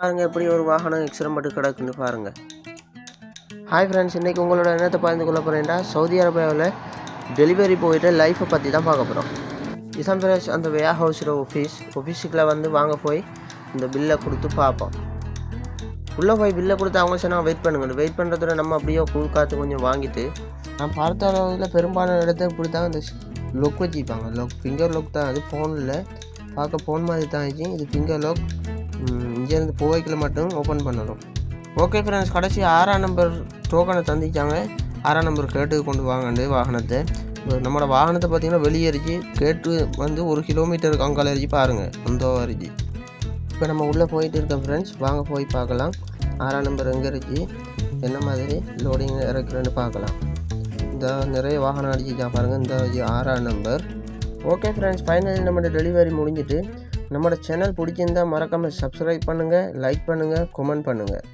பாருங்கள் எப்படி ஒரு வாகனம் எக்ஸிடம் கிடக்குன்னு பாருங்கள் ஹாய் ஃப்ரெண்ட்ஸ் இன்றைக்கி உங்களோட என்னத்தை பகிர்ந்து கொள்ள போகிறேன்டா சவுதி அரேபியாவில் டெலிவரி போயிட்டு லைஃப்பை பற்றி தான் பார்க்க போகிறோம் இசாம் ஃப்ரெண்ட்ஸ் அந்த வேர் ஹவுஸோட ஆஃபீஸ் ஆஃபீஸுக்குள்ள வந்து வாங்க போய் இந்த பில்லை கொடுத்து பார்ப்போம். உள்ளே போய் பில்லை கொடுத்து அவங்க சொன்னால் வெயிட் பண்ணுங்க. வெயிட் பண்ணுறதோட நம்ம அப்படியே கூழ் காற்று கொஞ்சம் வாங்கிட்டு நான் பார்த்த அளவில் பெரும்பாலான இடத்த இப்படி தான் இந்த லொக் வச்சுப்பாங்க லொக் ஃபிங்கர் லொக் தான். அது ஃபோனில் பார்க்க ஃபோன் மாதிரி தான் ஆச்சு இது ஃபிங்கர் லுக் இங்கேருந்து போவைக்கில் மட்டும் ஓப்பன் பண்ணணும். ஓகே ஃப்ரெண்ட்ஸ் கடைசி ஆறாம் நம்பர் டோக்கனை தந்திச்சாங்க ஆறாம் நம்பர் கேட்டு கொண்டு வாங்கண்டு வாகனத்தை. நம்மளோட வாகனத்தை பார்த்தீங்கன்னா வெளியேறிச்சு கேட்டு வந்து ஒரு கிலோமீட்டருக்கு அங்கால எரிச்சு பாருங்கள் அந்த வரைச்சி இப்போ நம்ம உள்ளே போயிட்டு இருக்கோம் ஃப்ரெண்ட்ஸ் வாங்க போய் பார்க்கலாம். ஆறாம் நம்பர் எங்கே இருக்கு? என்ன மாதிரி லோடிங் இறக்குறேன்னு பார்க்கலாம். இந்த நிறைய வாகனம் அடிச்சுச்சா பாருங்கள் இந்த ஆறாம் நம்பர் ஓகே ஃப்ரெண்ட்ஸ் ஃபைனலி நம்மளோட டெலிவரி முடிஞ்சிட்டு நம்மளோட சேனல் பிடிச்சிருந்தால் மறக்காமல் சப்ஸ்கிரைப் பண்ணுங்கள் லைக் பண்ணுங்கள் கமெண்ட் பண்ணுங்கள்